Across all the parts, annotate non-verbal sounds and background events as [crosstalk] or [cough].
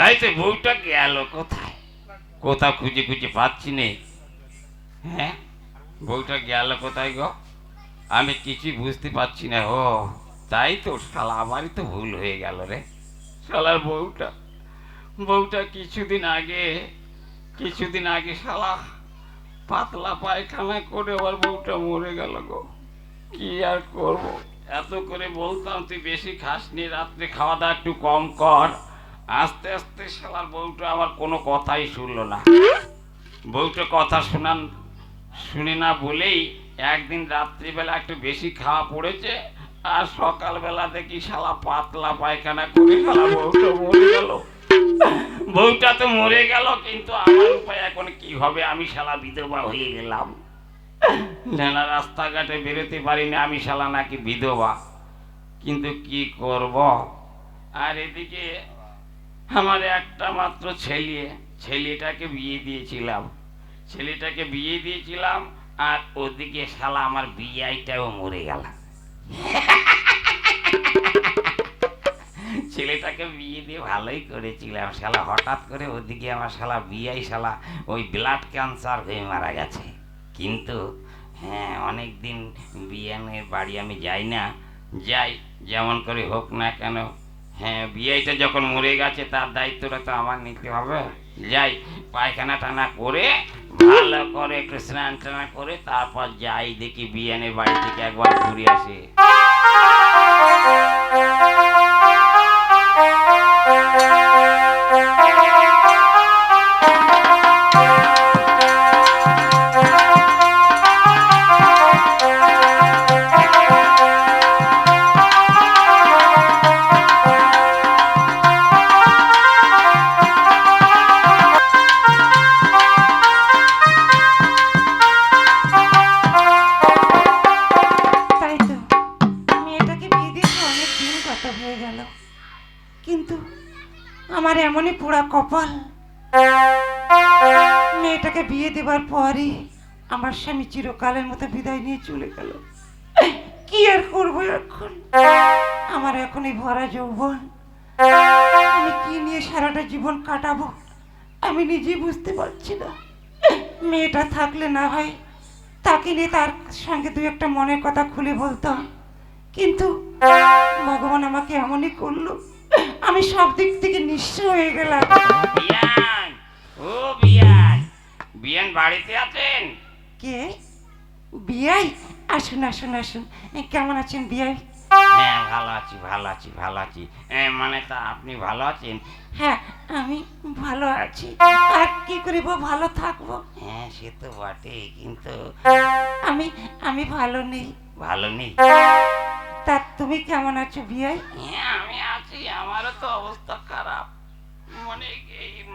তাই তো বউটা গেল কোথায়? কোথাও খুঁজে খুঁজে পাচ্ছি নে। হ্যাঁ? বউটা গেল কোথায় গো? আমি কিছুই বুঝতে পারছি না ও তাই তো, শালা, আমারই তো ভুল হয়ে গেল রে। শালার বউটা। বউটা কিছুদিন আগে কিছুদিন আগে শালা, পাতলা পায়খানা করে আবার বউটা মরে গেল গো। কি আর করব? এত করে বলতাম, তুই বেশি খাস নি রাত্রে খাওয়া দাওয়া একটু কম কর। আস্তে আস্তে শালার বউটা আমার কোনো কথাই শুনলো না। বউটা কথা শোনান, শুনে না বলেই একদিন রাত্রিবেলা একটু বেশি খাওয়া পড়েছে আর সকালবেলা দেখি শালা পাতলা পায়খানা করে শালা বউটা মরে গেল। বউটা তো মরে গেল, কিন্তু আমার উপায় এখন কি হবে? আমি শালা বিধবা হয়ে গেলাম। না রাস্তাঘাটে বেরোতে পারি না আমি শালা নাকি বিধবা। কিন্তু কি করব? আর এদিকে আমার একটা মাত্র ছেলে, ছেলেটাকে বিয়ে দিয়েছিলাম। ছেলেটাকে বিয়ে দিয়েছিলাম আর ওদিকে শালা আমার বিয়াইটাও মরে গেল। ছেলেটাকে বিয়ে দিয়ে ভালোই করেছিলাম। শালা হঠাৎ করে ওদিকে আমার শালা বিয়াই শালা ওই ব্লাড ক্যান্সার হয়ে মারা গেছে। কিন্তু হ্যাঁ অনেক দিন বিয়ানের বাড়ি আমি যাই না, যাই, যেমন করে হোক না কেন হ্যাঁ বিয়েটা যখন মরে গেছে, তার দায়িত্বটা তো আমার নিতে হবে। যাই, পায়খানা টানা করে, ভালো করে একটু স্নান টানা করে, তারপর যাই দেখি বিয়ানের বাড়ি থেকে একবার ঘুরে আসি। কত হয়ে গেল। কিন্তু আমার এমনই পোড়া কপাল। মেয়েটাকে বিয়ে দেবার পরই আমার স্বামী চিরকালের মতো বিদায় নিয়ে চলে গেল। কি আর করব এখন? আমার এখন এই ভরা যৌবন। আমি কি নিয়ে সারাটা জীবন কাটাবো? আমি নিজেই বুঝতে পারছি না। মেয়েটা থাকলে না হয় তাকে নিয়ে তার সঙ্গে দু একটা মনের কথা খুলে বলতাম। কিন্তু ভগবান আমাকে এমনই করল। আমি সব দিক থেকে নিঃস্ব হয়ে গেলাম। বিয়ান ও বিয়ান বিয়ান বাড়িতে আছেন? কে? বিয়াই? আসুন আসুন আসুন। কেমন আছেন বিয়াই? হ্যাঁ ভালো আছি ভালো আছি ভালো আছি। মানে তা আপনি ভালো আছেন? হ্যাঁ আমি ভালো আছি। আর কি করিব ভালো থাকব? হ্যাঁ সে তো বটে কিন্তু আমি আমি ভালো নেই। ভালো নেই? তা তুমি কেমন আছো বিয়াই? হ্যাঁ আমি আছি আমারও তো অবস্থা খারাপ। মানে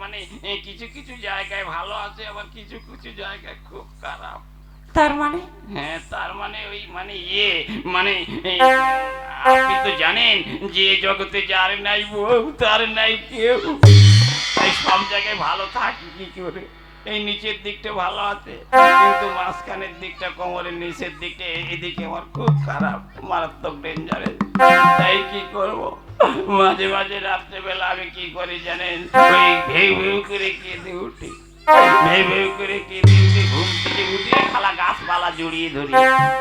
মানে কিছু কিছু জায়গায় ভালো আছে আবার কিছু কিছু জায়গায় খুব খারাপ। তার মানে? হ্যাঁ তার মানে ওই মানে ইয়ে মানে আপনি তো জানেন যে জগতে যার নাই বউ তার নাই কেউ। সব জায়গায় ভালো থাকি কি করে? এই নিচের দিকটা ভালো আছে কিন্তু মাঝখানের দিকটা কোমরের নিচের দিকটা এদিকে আমার খুব খারাপ মারাত্মক ডেঞ্জারেস তাই কি করব? মাঝে মাঝে রাত্রেবেলা আমি কি করি জানেন? ওই ভেউ ভেউ করে কেঁদে উঠি। ভেউ ভেউ করে কেঁদে উঠে ঘুম থেকে উঠে খালা গাছপালা জড়িয়ে ধরি।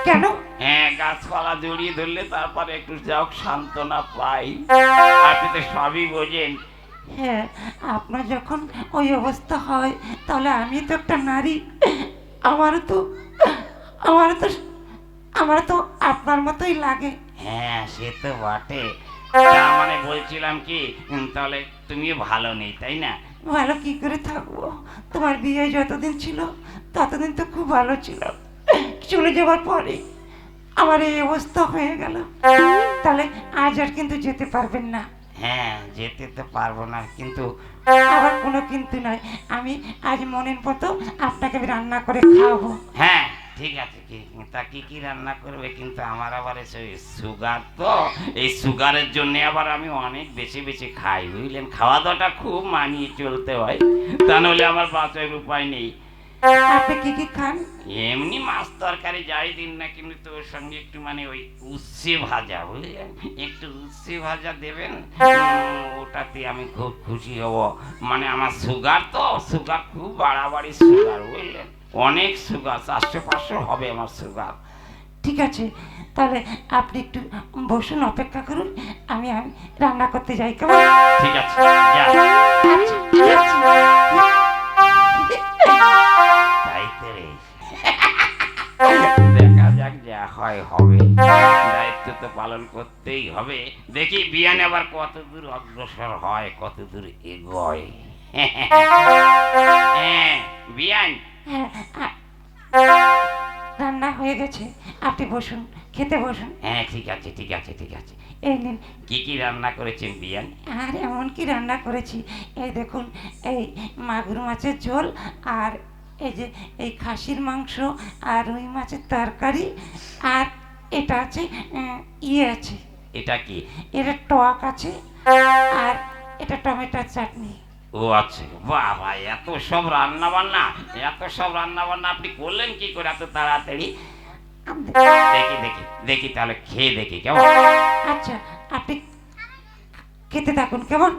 কেন? হ্যাঁ গাছপালা জড়িয়ে ধরলে তারপরে একটু যাও সান্ত্বনা পাই। আপনি তো সবই বোঝেন। হ্যাঁ আপনার যখন ওই অবস্থা হয় তাহলে আমি তো একটা নারী। আমারও তো আমারও তো আমারও তো আপনার মতোই লাগে। হ্যাঁ সে তো বটে। তার মানে বলছিলাম কি তাহলে তুমিও ভালো নেই তাই না? ভালো কি করে থাকব? তোমার বিয়ে যতদিন ছিল ততদিন তো খুব ভালো ছিল। চলে যাওয়ার পরে আমার এই অবস্থা হয়ে গেল। তাহলে আজ আর কিন্তু যেতে পারবেন না। হ্যাঁ যেতে তো পারব না, কিন্তু আবার কোনো কিন্তু নয়। আমি আজ মনের মতো আপনাকে আমি রান্না করে খাওয়াবো। হ্যাঁ ঠিক আছে, কি, তা কি কি রান্না করবে? কিন্তু আমার আবার সুগার তো, এই সুগারের জন্য আবার আমি অনেক বেশি বেশি খাই, বুঝলেন? খাওয়া দাওয়াটা খুব মানিয়ে চলতে হয়। তা নাহলে আমার বাঁচার উপায় নেই। আপনি কি কি খান? এমনি মাছ তরকারি যাই দিন না কিন্তু তোর সঙ্গে একটু মানে ওই উচ্ছে ভাজা বুঝলেন? একটু উচ্ছে ভাজা দেবেন ওটাতে আমি খুব খুশি হব। মানে আমার সুগার তো সুগার খুব বাড়াবাড়ি সুগার বুঝলেন? অনেক সুগার চারশো পাঁচশো হবে আমার সুগার। ঠিক আছে তাহলে আপনি একটু বসুন অপেক্ষা করুন আমি আমি রান্না করতে যাই কেমন? ঠিক আছে। হয় হবে। দায়িত্ব তো পালন করতেই হবে। দেখি বিয়ান আবার কত দূর অগ্রসর হয় কত দূর এগোয়। [laughs] হ্যাঁ বিয়ান। রান্না হয়ে গেছে। আপনি বসুন খেতে বসুন। হ্যাঁ ঠিক আছে ঠিক আছে ঠিক আছে। এই নিন। কি কি রান্না করেছেন বিয়ান? আর এমন কি রান্না করেছি? এই দেখুন এই মাগুর মাছের ঝোল আর এই যে এই খাসির মাংস আর রুই মাছের তরকারি আর এটা আছে ইয়ে আছে। এটা কি? এটা টক আছে আর এটা টমেটোর চাটনি। ও আচ্ছা বাবা এত সব রান্না বান্না এত সব রান্না বান্না আপনি করলেন কি করে এত তাড়াতাড়ি? দেখি দেখি দেখি তাহলে খেয়ে দেখি কেমন? আচ্ছা আপনি খেতে থাকুন কেমন?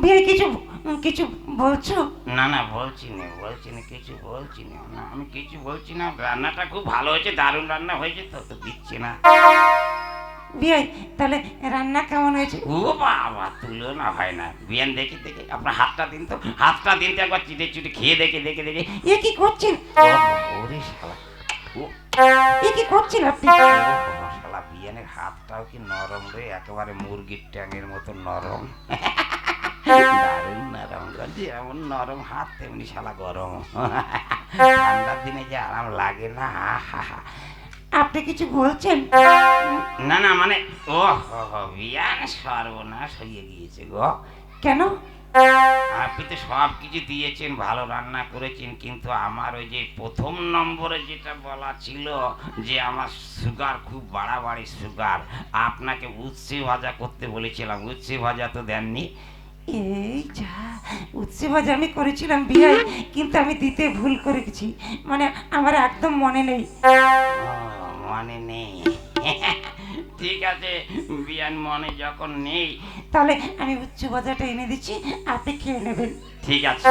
বিয়ে কিছু কিছু বলছো? না না বলছি না বলছি না কিছু বলছি না। না আমি কিছু বলছি না রান্নাটা খুব ভালো হয়েছে দারুণ রান্না হয়েছে তো তো দিচ্ছি না। বিয়ে তাহলে রান্না কেমন হয়েছে? ও বাবা তুলো না হয় না। বিয়ান দেখি দেখি আপনার হাতটা দিন তো হাতটা দিন তো একবার চিটে চিটে খেয়ে দেখে দেখে দেখে। এ কি করছেন? ওরে শালা ও। এ কি করছেন আপনি? শালা বিয়ানের হাতটাও কি নরম রে একেবারে মুরগির ট্যাঙের মতো নরম। দারুণ নরম। হাত তেমনি শালা গরম। ঠান্ডার দিনে যে আরাম লাগে না। আপনি কিছু বলছেন? না না মানে ও বিয়ান সর্বনাশ হয়ে গিয়েছে গো। কেন? আপনি তো সব কিছু দিয়েছেন ভালো রান্না করেছেন কিন্তু আমার ওই যে প্রথম নম্বরে যেটা বলা ছিল যে আমার সুগার খুব বাড়াবাড়ি সুগার। আপনাকে উচ্ছে ভাজা করতে বলেছিলাম উচ্ছে ভাজা তো দেননি। এই যা উৎসে বাজে আমি করেছিলাম বিয়ে কিন্তু আমি দিতে ভুল করে গেছি মানে আমার একদম মনে নেই। মনে নেই। [laughs] ঠিক আছে বিয়ান মনে যখন নেই। তাহলে আমি উচ্চ বাজারটা এনে দিচ্ছি আপনি খেয়ে নেবেন। ঠিক আছে।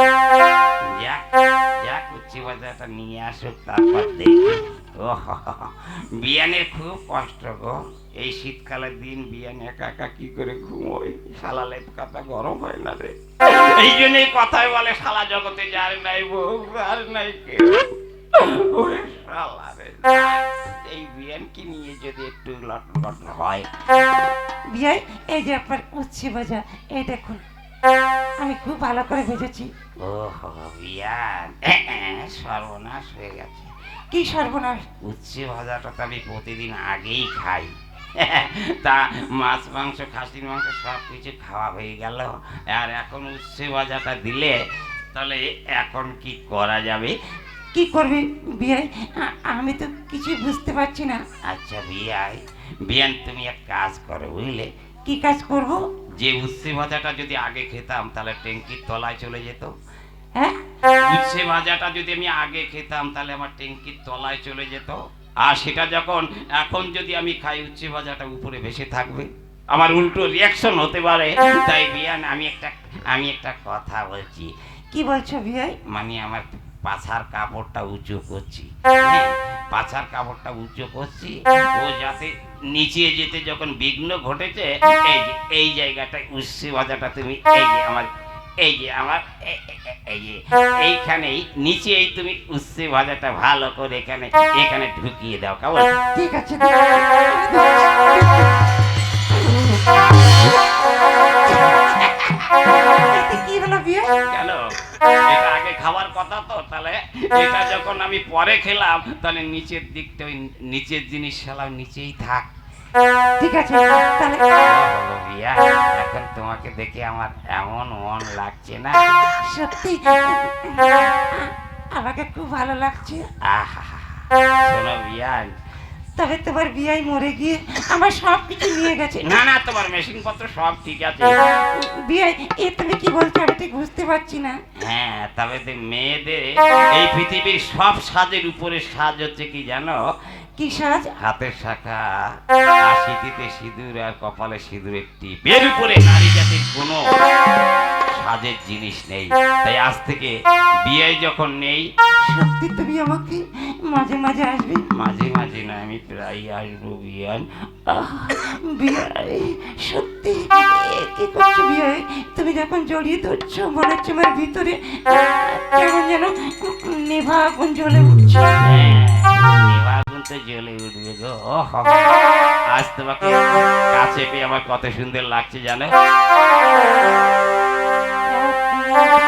যাক যাক উচ্চি বাজারটা নিয়ে আসুক তারপর দেখি। ও। বিয়ানের খুব কষ্ট গো। এই শীতকালের দিন বিয়ান একা একা কি করে ঘুমোয়? শালা লেপ কাতা গরম হয় না রে। এই জন্যই কথায় বলে শালা জগতে যার নাই বউ আর নাই কেউ। শালা রে। এই বিয়ানকে নিয়ে যদি একটু লট লট হয়। বিয়ে এই যে আপনার উচ্ছে ভাজা এই দেখুন। আমি খুব ভালো করে ভেজেছি। ও বিয়ান। সর্বনাশ হয়ে গেছে। কি সর্বনাশ? উচ্ছে ভাজাটা তো আমি প্রতিদিন আগেই খাই। তা মাছ মাংস খাসির মাংস সব কিছু খাওয়া হয়ে গেল। আর এখন উচ্ছে ভাজাটা দিলে তাহলে এখন কি করা যাবে? কি করবি বিয়ে আমি তো কিছুই বুঝতে পারছি না। আচ্ছা বিয়াই বিয়ান তুমি এক কাজ করো বুঝলে? কি কাজ করব? যে উচ্ছে ভাজাটা যদি আগে খেতাম তাহলে ট্যাঙ্কির তলায় চলে যেত। হ্যাঁ? উচ্ছে ভাজাটা যদি আমি আগে খেতাম তাহলে আমার ট্যাঙ্কির তলায় চলে যেত। আর সেটা যখন এখন যদি আমি খাই উচ্ছে ভাজাটা উপরে ভেসে থাকবে। আমার উল্টো রিয়াকশন হতে পারে। তাই বিয়ান আমি একটা আমি একটা কথা বলছি। কি বলছো বিয়ে মানে আমার পাছার কাপড়টা উঁচু করছি। হ্যাঁ, পাছার কাপড়টা উঁচু করছি। ও যাতে নিচে যেতে যখন বিঘ্ন ঘটেছে এই যে এই জায়গাটায় উচ্ছে ভাজাটা তুমি এই যে আমার এই যে আমার এই যে এইখানেই নিচেই তুমি উচ্ছে ভাজাটা ভালো করে এখানে এখানে ঢুকিয়ে দাও কেমন? ঠিক আছে [laughs] কি হলো বিয়ে? কেন? খাওয়ার কথা তো তাহলে এটা যখন আমি পরে খেলাম তাহলে নিচের দিকটা ওই নিচের জিনিস খেলাম নিচেই থাক। ঠিক আছে তাহলে বলো এখন তোমাকে দেখে আমার এমন মন লাগছে না? সত্যি? আমাকে খুব ভালো লাগছে। আহা শোনো বিয়ান তবে তোমার বিয়াই মরে গিয়ে আমার সব কিছু নিয়ে গেছে। না না তোমার মেশিন পত্র সব ঠিক আছে। বিয়াই এ তুমি কি বলছো? আমি ঠিক বুঝতে পারছি না। হ্যাঁ তবে তো মেয়েদের এই পৃথিবীর সব সাজের উপরে সাজ হচ্ছে কি জানো? কি সাজ? হাতের শাখা আশিটিতে সিঁদুর আর কপালে সিঁদুরের টিপ। এর উপরে নারী জাতির কোনো সাজের জিনিস নেই। তাই আজ থেকে বিয়ে যখন নেই সত্যি তুমি আমাকে মাঝে মাঝে আসবে? মাঝে মাঝে না আমি প্রায় আসব বিয়ান। বিয়াই সত্যি কি করছ বিয়াই? তুমি যখন জড়িয়ে ধরছো মনে হচ্ছে আমার ভিতরে কেমন যেন নেভা আগুন জ্বলে উঠছে। হ্যাঁ, নেভাগুন তো জ্বলে উঠবে গো। আজ তোমাকে কাছে পেয়ে আমার কত সুন্দর লাগছে জানো? Bye.